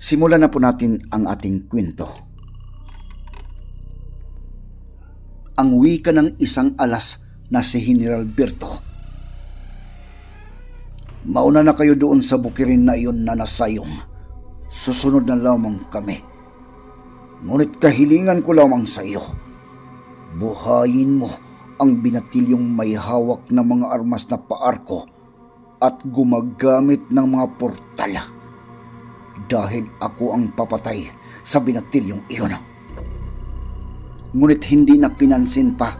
Simulan na po natin ang ating kwento. Ang wika ng isang alas na si General Berto. Mauna na kayo doon sa bukirin na iyon na nasayong. Susunod na lamang kami. Ngunit kahilingan ko lamang sa iyo buhayin mo ang binatilyong may hawak na mga armas na paarko at gumagamit ng mga portala. Dahil ako ang papatay sa binatilyong iyon. Ngunit hindi na pinansin pa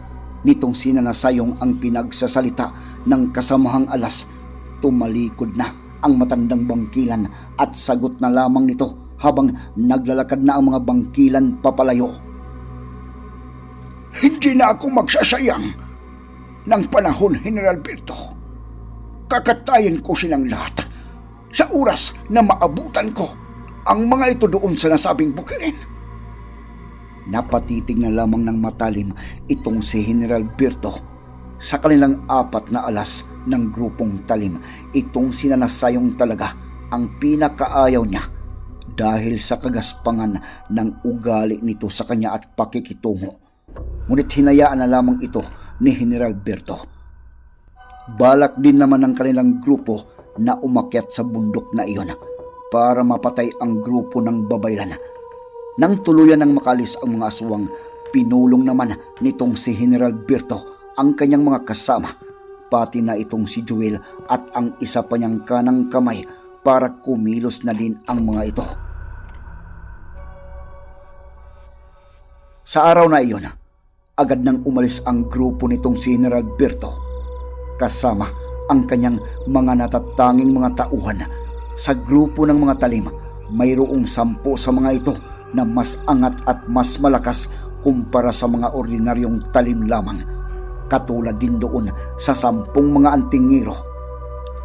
nitong sinanasayong ang pinagsasalita ng kasamahang alas. Tumalikod na ang matandang bangkilan at sagot na lamang nito habang naglalakad na ang mga bangkilan papalayo. Hindi na ako magsasayang ng panahon, General Berto. Kakatayin ko silang lahat sa oras na maabutan ko ang mga ito doon sa nasabing bukirin. Napatitig na lamang ng matalim itong si General Berto sa kanilang apat na alas ng grupong talim. Itong sinanasayong talaga ang pinakaayaw niya dahil sa kagaspangan ng ugali nito sa kanya at pakikitungo ngunit hinayaan na lamang ito ni General Berto. Balak din naman ng kanilang grupo na umakyat sa bundok na iyon para mapatay ang grupo ng babaylan. Nang tuluyan ng makalis ang mga aswang, pinulong naman nitong si General Berto ang kanyang mga kasama, pati na itong si Joel at ang isa pa niyang kanang kamay para kumilos na din ang mga ito. Sa araw na iyon, agad nang umalis ang grupo nitong si General Berto kasama ang kanyang mga natatanging mga tauhan. Sa grupo ng mga talim, mayroong sampo sa mga ito na mas angat at mas malakas kumpara sa mga ordinaryong talim lamang. Katulad din doon sa sampung mga antingero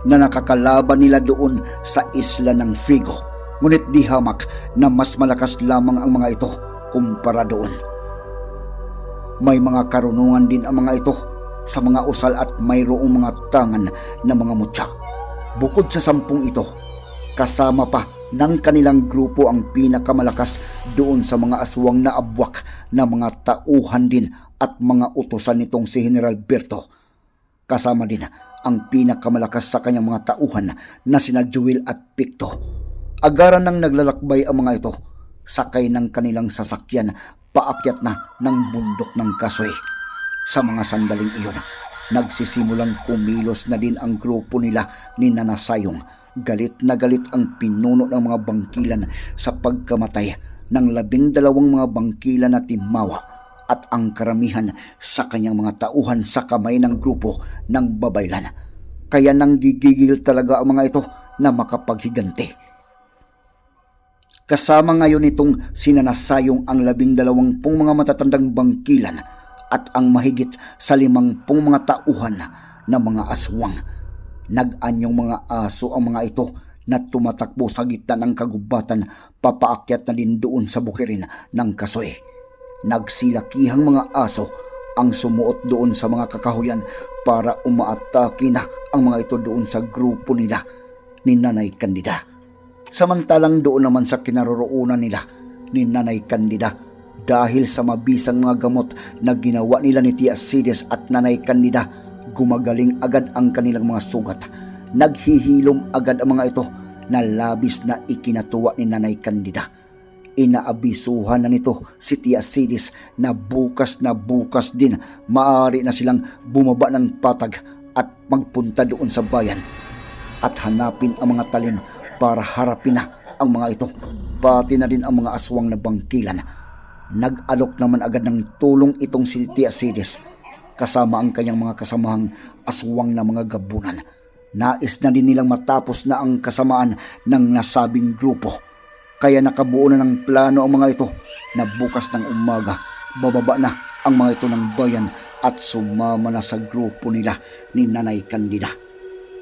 na nakakalaban nila doon sa isla ng Figo. Ngunit di hamak na mas malakas lamang ang mga ito kumpara doon. May mga karunungan din ang mga ito sa mga usal at mayroong mga tangan na mga mutya. Bukod sa sampung ito, kasama pa ng kanilang grupo ang pinakamalakas doon sa mga aswang na abwak na mga tauhan din at mga utosan nitong si General Berto. Kasama din ang pinakamalakas sa kanyang mga tauhan na sina Jewel at Picto. Agaran ng naglalakbay ang mga ito, sakay ng kanilang sasakyan paakyat na ng bundok ng kasoy. Sa mga sandaling iyon, nagsisimulang kumilos na din ang grupo nila ni Nanasayong. Galit na galit ang pinuno ng mga bangkilan sa pagkamatay ng labing dalawang mga bangkilan na timawa at ang karamihan sa kanyang mga tauhan sa kamay ng grupo ng babaylan. Kaya nang gigigil talaga ang mga ito na makapaghiganti. Kasama ngayon itong sinanasayong ang labing dalawampung mga matatandang bangkilan at ang mahigit sa limangpung mga tauhan na mga aswang. Nag-anyong mga aso ang mga ito na tumatakbo sa gitna ng kagubatan papaakyat na din doon sa bukirin ng kasoy. Nagsilakihang mga aso ang sumuot doon sa mga kakahuyan para umaatake na ang mga ito doon sa grupo nila ni Nanay Candida. Samantalang doon naman sa kinaroroonan nila ni Nanay Candida dahil sa mabisang mga gamot na ginawa nila ni Tia Sides at Nanay Candida, gumagaling agad ang kanilang mga sugat. Naghihilom agad ang mga ito na labis na ikinatuwa ni Nanay Candida. Inaabisuhan na nito si Tia Sidis na bukas na bukas din maaari na silang bumaba ng patag at magpunta doon sa bayan at hanapin ang mga talim para harapin na ang mga ito pati na rin ang mga aswang na bangkilan. Nag-alok naman agad ng tulong itong si Tia Sidis kasama ang kanyang mga kasamahang aswang na mga gabunan. Nais na din nilang matapos na ang kasamaan ng nasabing grupo. Kaya nakabuo na ng plano ang mga ito na bukas ng umaga bababa na ang mga ito ng bayan at sumama na sa grupo nila ni Nanay Candida.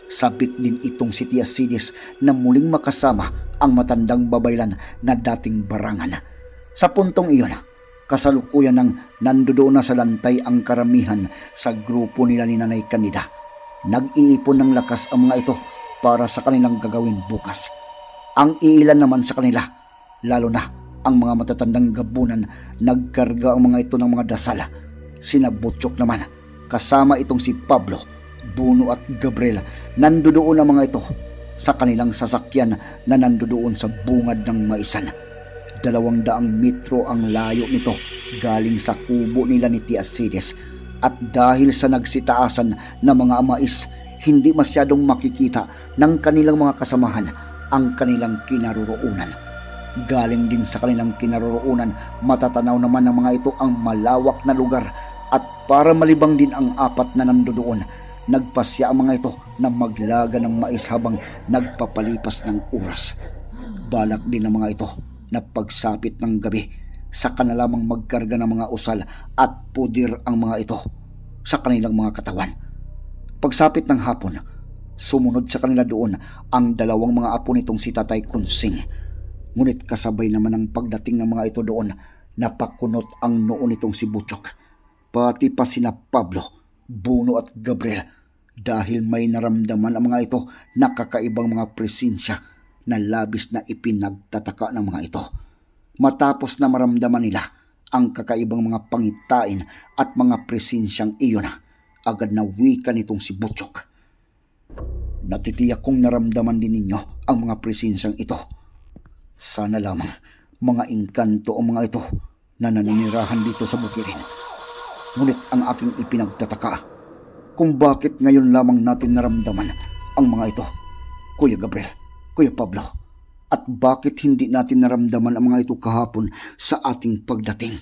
Sabik din itong si Tia Sidis na muling makasama ang matandang babaylan na dating barangan. Sa puntong iyon, kasalukuyan ng nandoon na sa lantay ang karamihan sa grupo nila ni Nanay Candida. Nag-iipon ng lakas ang mga ito para sa kanilang gagawin bukas. Ang iilan naman sa kanila, lalo na ang mga matatandang gabunan, nagkarga ang mga ito ng mga dasal. Sinabutyok naman, kasama itong si Pablo, Buno at Gabriel, nandoon ang mga ito sa kanilang sasakyan na nandoon sa bungad ng maisan. Dalawang daang metro ang layo nito galing sa kubo nila ni Tiasides at dahil sa nagsitaasan na mga mais, hindi masyadong makikita ng kanilang mga kasamahan ang kanilang kinaroroonan. Galing din sa kanilang kinaroroonan, matatanaw naman ng mga ito ang malawak na lugar at para malibang din ang apat na nandoon, nagpasya ang mga ito na maglaga ng mais habang nagpapalipas ng oras. Balak din ng mga ito na pagsapit ng gabi sa kanalamang magkarga ng mga usal at pudir ang mga ito sa kanilang mga katawan. Pagsapit ng hapon, sumunod sa kanila doon ang dalawang mga apo nitong si Tatay Kunsing. Ngunit kasabay naman ang pagdating ng mga ito doon, napakunot ang noo nitong si Butchok. Pati pa sina Pablo, Buno at Gabriel dahil may naramdaman ang mga ito na kakaibang mga presensya na labis na ipinagtataka ng mga ito. Matapos na maramdaman nila ang kakaibang mga pangitain at mga presensyang iyon, agad na wika nitong si Butchok. Natitiyak kong naramdaman din ninyo ang mga presensyang ito. Sana lamang mga engkanto ang mga ito na naninirahan dito sa bukirin. Ngunit ang aking ipinagtataka kung bakit ngayon lamang natin naramdaman ang mga ito, Kuya Gabriel, Kuya Pablo, at bakit hindi natin naramdaman ang mga ito kahapon sa ating pagdating.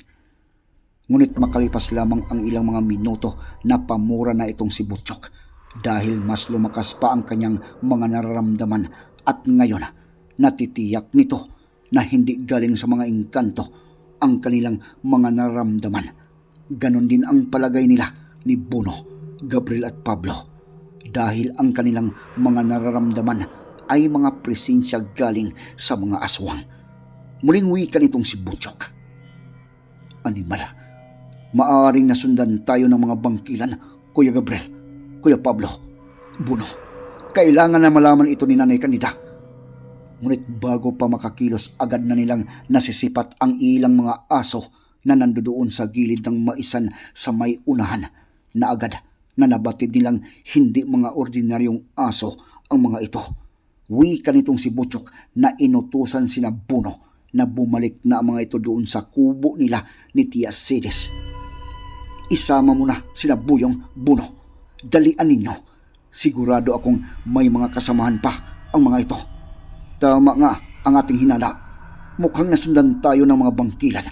Ngunit makalipas lamang ang ilang mga minuto na pamura na itong si Butchok dahil mas lumakas pa ang kanyang mga nararamdaman at ngayon natitiyak nito na hindi galing sa mga engkanto ang kanilang mga nararamdaman. Ganon din ang palagay nila ni Bono, Gabriel at Pablo dahil ang kanilang mga nararamdaman ay mga presensya galing sa mga aswang. Muling wika nitong si Butchok. Animal, maaring nasundan tayo ng mga bangkilan, Kuya Gabriel, Kuya Pablo, Buno. Kailangan na malaman ito ni Nanay Kanida. Ngunit bago pa makakilos, agad na nilang nasisipat ang ilang mga aso na nandoon sa gilid ng maisan sa may unahan na agad na nabatid nilang hindi mga ordinaryong aso ang mga ito. Wika nitong si Butchok na inutusan sina Buno na bumalik na ang mga ito doon sa kubo nila ni Tia Sidis. Isama mo na sina Buyong Buno. Dalian ninyo. Sigurado akong may mga kasamahan pa ang mga ito. Tama nga ang ating hinala. Mukhang nasundan tayo ng mga bangkilan.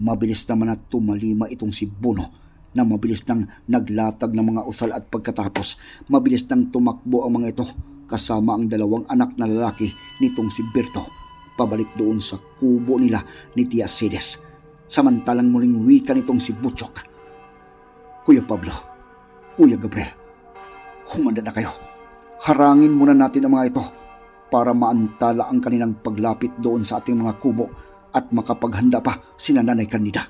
Mabilis naman at tumalima itong si Buno na mabilis nang naglatag ng mga usal at pagkatapos mabilis nang tumakbo ang mga ito kasama ang dalawang anak na lalaki nitong si Berto pabalik doon sa kubo nila ni Tia Sides samantalang muling wika nitong si Butchok. Kuya Pablo, Kuya Gabriel, humanda na kayo. Harangin muna natin ang mga ito para maantala ang kanilang paglapit doon sa ating mga kubo at makapaghanda pa si Nanay Candida.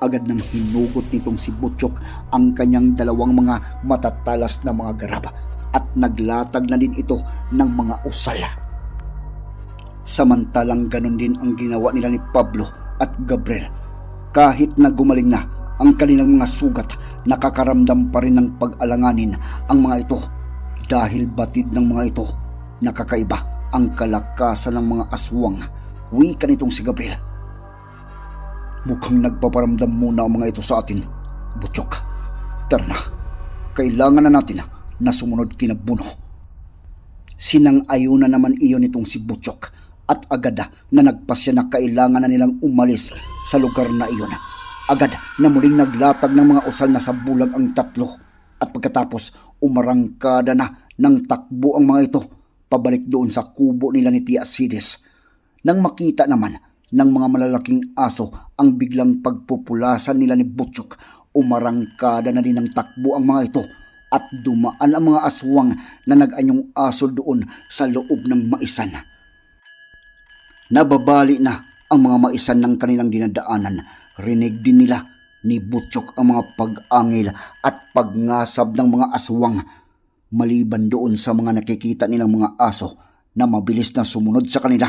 Agad nang hinugot nitong si Butchok ang kanyang dalawang mga matatalas na mga garab at naglatag na din ito ng mga usal. Samantalang ganon din ang ginawa nila ni Pablo at Gabriel. Kahit na gumaling na ang kanilang mga sugat, nakakaramdam pa rin ng pag-alanganin ang mga ito dahil batid ng mga ito Nakakaiba ang kalakasan ng mga aswang. Wika nitong si Gabriel. Mukhang nagpaparamdam muna ang mga ito sa atin. Butchok, tara na. Kailangan na natin na sumunod kina Buno. Sinang-ayo na naman iyon itong si Butchok at agad na nagpasya na kailangan na nilang umalis sa lugar na iyon. Agad na muling naglatag ng mga usal na sa bulag ang tatlo at pagkatapos umarangkada na ng takbo ang mga ito pabalik doon sa kubo nila ni Tia Sidis. Nang makita naman ng mga malalaking aso ang biglang pagpupulasan nila ni Butchok, umarangkada na din ng takbo ang mga ito at dumaan ang mga aswang na nag-anyong aso doon sa loob ng maisan. Nababali na ang mga maisan ng kanilang dinadaanan. Rinig din nila ni Butchok ang mga pag-angil at pagngasab ng mga aswang. Maliban doon sa mga nakikita nilang mga aso na mabilis na sumunod sa kanila,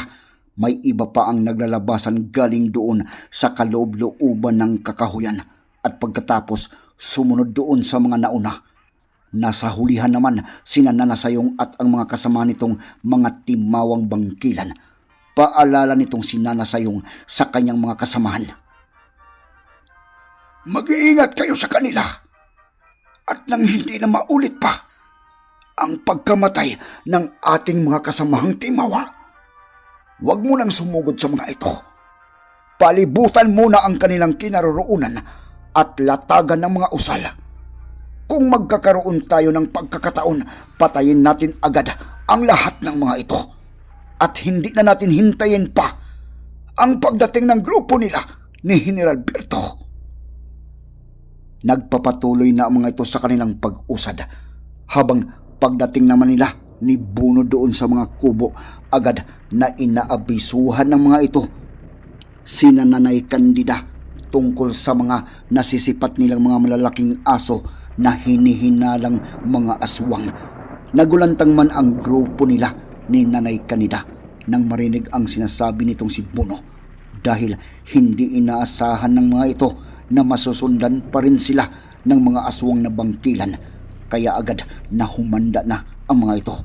may iba pa ang naglalabasan galing doon sa kaloob-looban ng kakahuyan at pagkatapos sumunod doon sa mga nauna. Nasa hulihan naman sina Nanasayong at ang mga kasama nitong mga timawang bangkilan. Paalala nitong si Nanasayong sa kanyang mga kasamahan. Mag-iingat kayo sa kanila at nang hindi na maulit pa ang pagkamatay ng ating mga kasamahang timawa. Huwag mo nang sumugod sa mga ito. Palibutan muna ang kanilang kinaroroonan at latagan ng mga usal. Kung magkakaroon tayo ng pagkakataon, patayin natin agad ang lahat ng mga ito. At hindi na natin hintayin pa ang pagdating ng grupo nila ni General Berto. Nagpapatuloy na ang mga ito sa kanilang pag-usad habang pagdating naman nila ni Buno doon sa mga kubo agad na inaabisuhan ng mga ito sina Nanay Candida tungkol sa mga nasisipat nilang mga malalaking aso na hinihinalang mga aswang. Nagulantang man ang grupo nila ni Nanay Candida nang marinig ang sinasabi nitong si Buno dahil hindi inaasahan ng mga ito na masusundan pa rin sila ng mga aswang na bangkilan kaya agad na humanda na ang mga ito.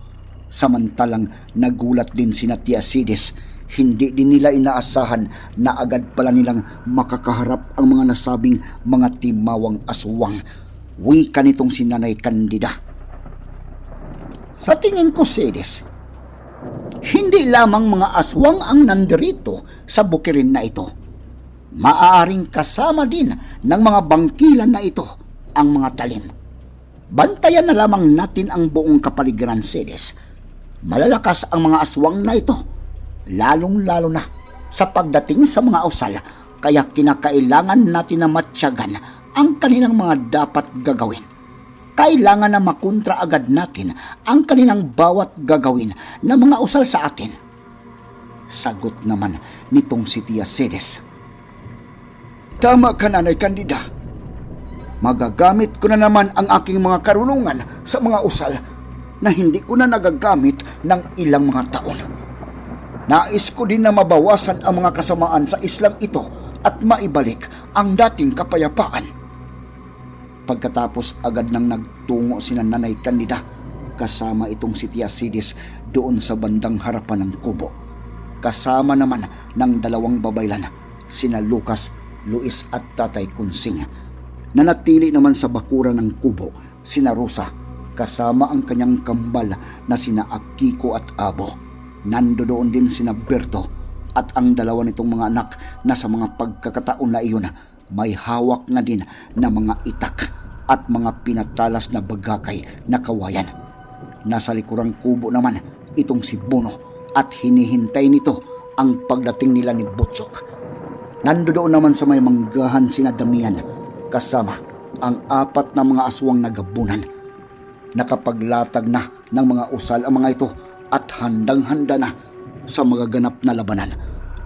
Samantalang nagulat din si Tia Sidis, hindi din nila inaasahan na agad pala nilang makakaharap ang mga nasabing mga timawang aswang. Wika nitong si Nanay Candida. Sa tingin ko, Sidis, hindi lamang mga aswang ang nandirito sa bukirin na ito. Maaaring kasama din ng mga bangkilan na ito ang mga talim. Bantayan na lamang natin ang buong kapaligiran, Sedes. Malalakas ang mga aswang na ito, lalong-lalo na sa pagdating sa mga usal, kaya kinakailangan natin na matyagan ang kanilang mga dapat gagawin. Kailangan na makontra agad natin ang kanilang bawat gagawin na mga usal sa atin. Sagot naman nitong si Tia Sedes. Tama ka, Nanay Kandida. Magagamit ko na naman ang aking mga karunungan sa mga usal na hindi ko na nagagamit ng ilang mga taon. Nais ko din na mabawasan ang mga kasamaan sa islang ito at maibalik ang dating kapayapaan. Pagkatapos agad nang nagtungo si Nanay Candida kasama itong si Tia Sidis doon sa bandang harapan ng kubo. Kasama naman ng dalawang babaylan, sina Lucas, Luis at Tatay Kunsing. Nanatili naman sa bakura ng kubo sina Rosa kasama ang kanyang kambal na sina Akiko at Abo. Nando doon din sina Berto at ang dalawa nitong mga anak na sa mga pagkakataon na iyon may hawak na din na mga itak at mga pinatalas na bagakay na kawayan. Nasa likurang kubo naman itong si Bono at hinihintay nito ang pagdating nila ni Butchok. Nando doon naman sa may manggahan sina Damian kasama ang apat na mga aswang na gabunan. Nakapaglatag na ng mga usal ang mga ito at handang-handa na sa magaganap na labanan.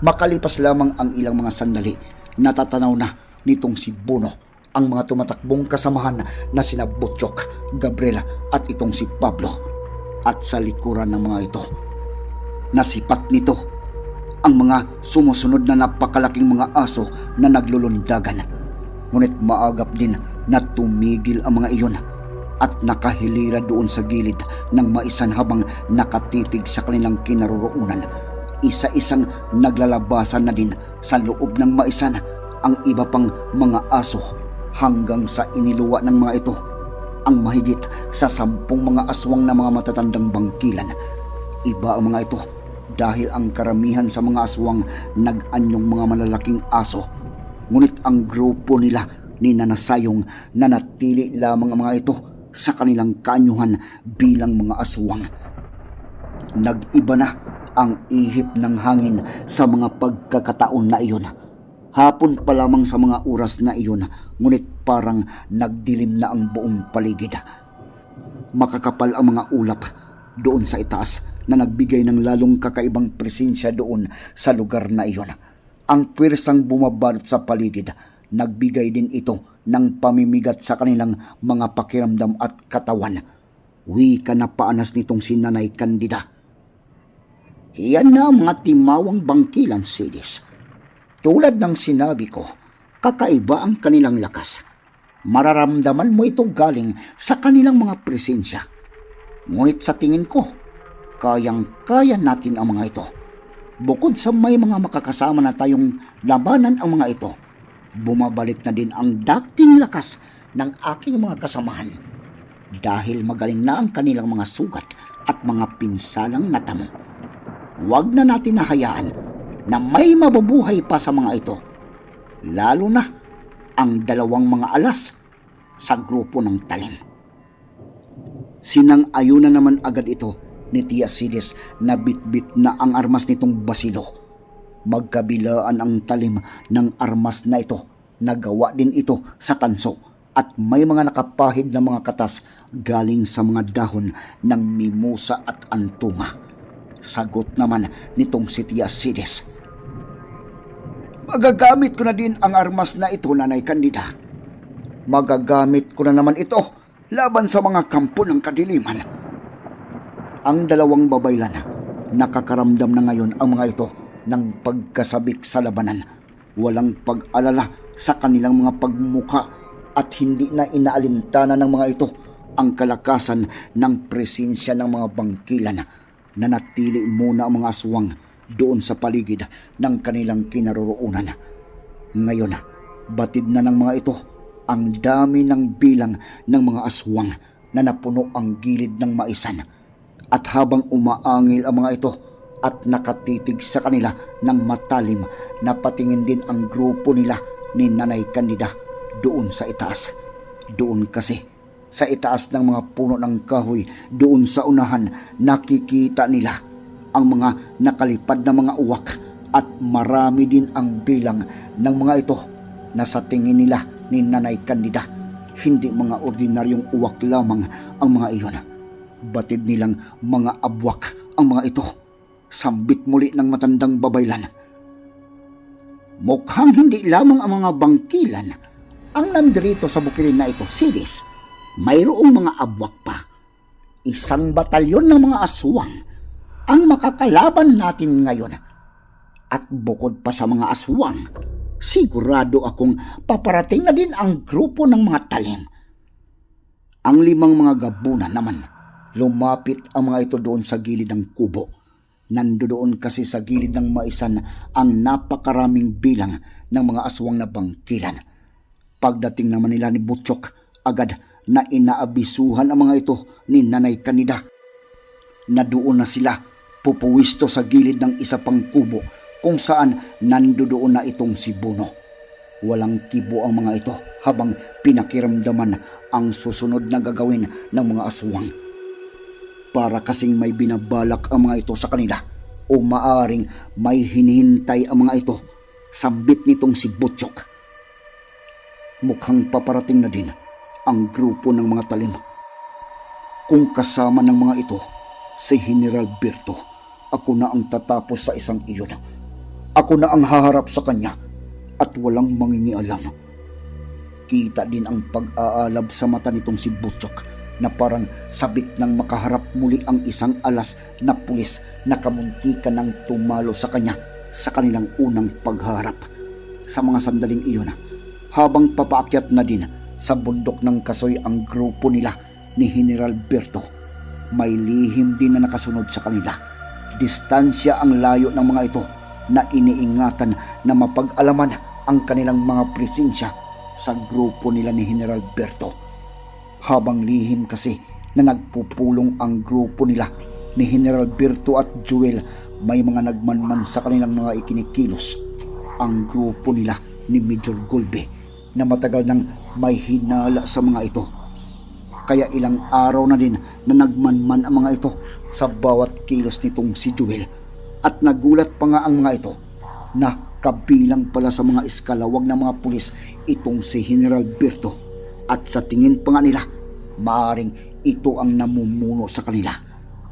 Makalipas lamang ang ilang mga sandali, natatanaw na nitong si Bono ang mga tumatakbong kasamahan na sina Butchok, Gabriela at itong si Pablo. At sa likuran ng mga ito, nasipat nito ang mga sumusunod na napakalaking mga aso na naglulundagan. Ngunit maagap din na tumigil ang mga iyon at nakahilira doon sa gilid ng maisan habang nakatitig sa kanilang kinaroroonan. Isa-isang naglalabasan na din sa loob ng maisan ang iba pang mga aso hanggang sa iniluwa ng mga ito ang mahigit sa sampung mga aswang na mga matatandang bangkilan. Iba ang mga ito dahil ang karamihan sa mga aswang nag-anyong mga malalaking aso. Ngunit ang grupo nila ni Nanasayong nanatili lamang ang mga ito sa kanilang kanyuhan bilang mga aswang. Nag-iba na ang ihip ng hangin sa mga pagkakataon na iyon. Hapon pa lamang sa mga oras na iyon, ngunit parang nagdilim na ang buong paligid. Makakapal ang mga ulap doon sa itaas na nagbigay ng lalong kakaibang presensya doon sa lugar na iyon. Ang pwersang bumabalot sa paligid, nagbigay din ito ng pamimigat sa kanilang mga pakiramdam at katawan. Wika na paanas nitong si Nanay Candida. Iyan na mga timawang bangkilan, Sidis. Tulad ng sinabi ko, kakaiba ang kanilang lakas. Mararamdaman mo ito galing sa kanilang mga presensya. Ngunit sa tingin ko, kayang-kaya natin ang mga ito. Bukod sa may mga makakasama na tayong labanan ang mga ito, bumabalik na din ang dating lakas ng aking mga kasamahan. Dahil magaling na ang kanilang mga sugat at mga pinsalang natamo. Huwag na natin nahayaan na may mabubuhay pa sa mga ito. Lalo na ang dalawang mga alas sa grupo ng talim. Sinang-ayuna naman agad ito ni Tia Sides na bitbit na ang armas nitong basilo. Magkabilaan ang talim ng armas na ito. Nagawa din ito sa tanso at may mga nakapahid na mga katas galing sa mga dahon ng mimosa at antuma. Sagot naman nitong si Tia Sides. Magagamit ko na din ang armas na ito, Nanay Candida. Magagamit ko na naman ito laban sa mga kampo ng kadiliman. Ang dalawang babaylan, nakakaramdam na ngayon ang mga ito ng pagkasabik sa labanan. Walang pag-alala sa kanilang mga pagmuka at hindi na inaalintana ng mga ito ang kalakasan ng presensya ng mga bangkilan na natili muna ang mga aswang doon sa paligid ng kanilang kinaroroonan. Ngayon, batid na ng mga ito ang dami ng bilang ng mga aswang na napuno ang gilid ng maisan. At habang umaangil ang mga ito at nakatitig sa kanila ng matalim, napatingin din ang grupo nila ni Nanay Candida doon sa itaas. Doon kasi sa itaas ng mga puno ng kahoy, doon sa unahan, nakikita nila ang mga nakalipad na mga uwak at marami din ang bilang ng mga ito na sa tingin nila ni Nanay Candida, hindi mga ordinaryong uwak lamang ang mga iyon. Batid nilang mga abwak ang mga ito. Sambit muli ng matandang babaylan. Mukhang hindi lamang ang mga bangkilan ang nandirito sa bukilin na ito, Sidis. Mayroong mga abwak pa. Isang batalyon ng mga aswang ang makakalaban natin ngayon. At bukod pa sa mga aswang, sigurado akong paparating na din ang grupo ng mga talim. Ang limang mga gabunan naman, lumapit ang mga ito doon sa gilid ng kubo. Nandoon kasi sa gilid ng maisan ang napakaraming bilang ng mga aswang na bangkilan. Pagdating naman nila ni Butchok, agad na inaabisuhan ang mga ito ni Nanay Kanida na na sila pupuwisto sa gilid ng isa pang kubo kung saan nandoon na itong si Buno. Walang kibo ang mga ito habang pinakiramdaman ang susunod na gagawin ng mga aswang. Para kasing may binabalak ang mga ito sa kanila o maaring may hinihintay ang mga ito sambit nitong si Butchok. Mukhang paparating na din ang grupo ng mga talim. Kung kasama ng mga ito si General Berto, ako na ang tatapos sa isang iyon. Ako na ang haharap sa kanya at walang mangingialam. Kita din ang pag-aalab sa mata nitong si Butchok na parang sabik nang makaharap muli ang isang alas na pulis na kamuntikan ng tumalo sa kanya sa kanilang unang pagharap. Sa mga sandaling iyon, habang papaakyat na din sa bundok ng kasoy ang grupo nila ni General Berto. May lihim din na nakasunod sa kanila. Distansya ang layo ng mga ito na iniingatan na mapag-alaman ang kanilang mga presensya sa grupo nila ni General Berto. Habang lihim kasi na nagpupulong ang grupo nila ni General Berto at Joel may mga nagmanman sa kanilang mga ikinikilos. Ang grupo nila ni Major Gulbe na matagal nang may hinala sa mga ito. Kaya ilang araw na din na nagmanman ang mga ito sa bawat kilos nitong si Joel at nagulat pa nga ang mga ito na kabilang pala sa mga iskalawag ng mga pulis itong si General Berto at sa tingin pa nga nila maaring ito ang namumuno sa kanila.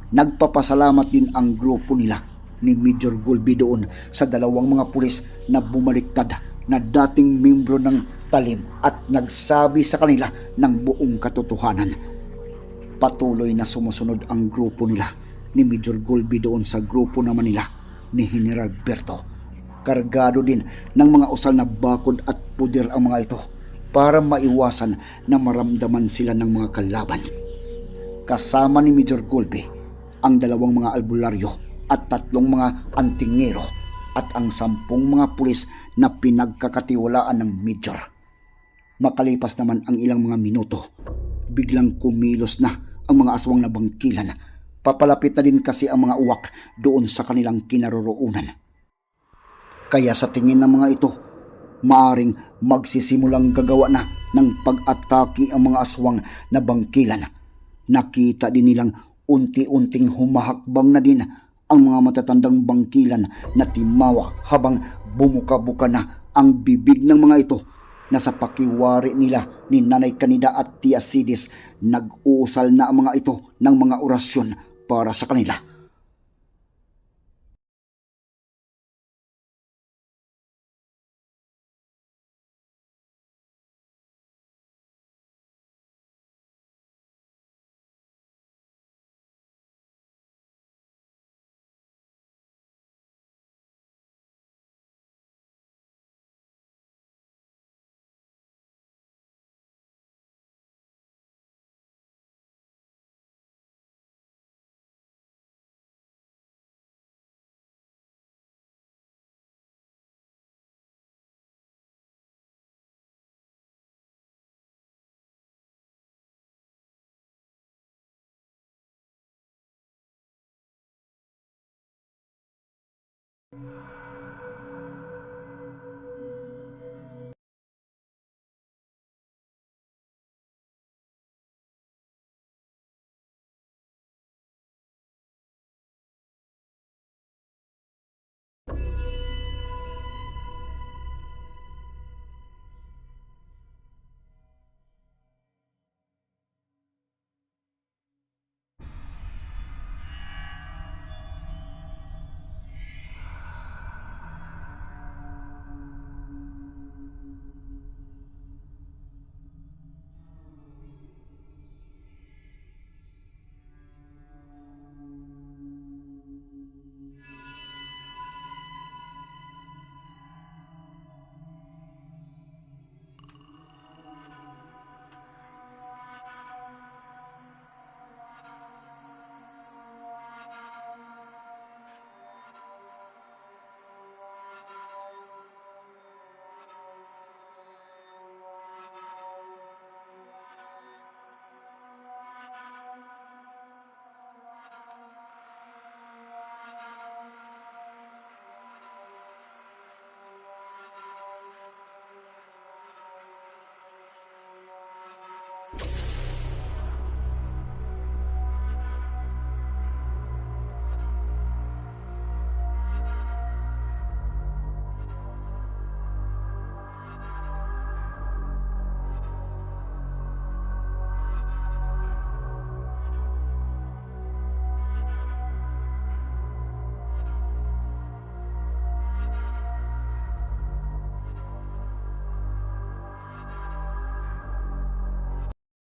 Nagpapasalamat din ang grupo nila ni Major Gulby doon sa dalawang mga pulis na bumaliktad na dating membro ng talim at nagsabi sa kanila ng buong katotohanan. Patuloy na sumusunod ang grupo nila ni Major Gulby doon sa grupo naman nila ni General Berto. Kargado din ng mga usal na bakod at puder ang mga ito para maiwasan na maramdaman sila ng mga kalaban. Kasama ni Major Gulby ang dalawang mga albularyo at tatlong mga antingero at ang sampung mga pulis na pinagkakatiwalaan ng Major. Makalipas naman ang ilang mga minuto, biglang kumilos na ang mga aswang na bangkilan. Papalapit na din kasi ang mga uwak doon sa kanilang kinaroroonan. Kaya sa tingin ng mga ito, maaring magsisimulang gagawa na ng pag-atake ang mga aswang na bangkilan. Nakita din nilang unti-unting humahakbang na din ang mga matatandang bangkilan na timawa habang bumuka-buka na ang bibig ng mga ito na sa pakiwari nila ni Nanay Kanida at Tia Sidis nag-uusal na ang mga ito ng mga orasyon para sa kanila.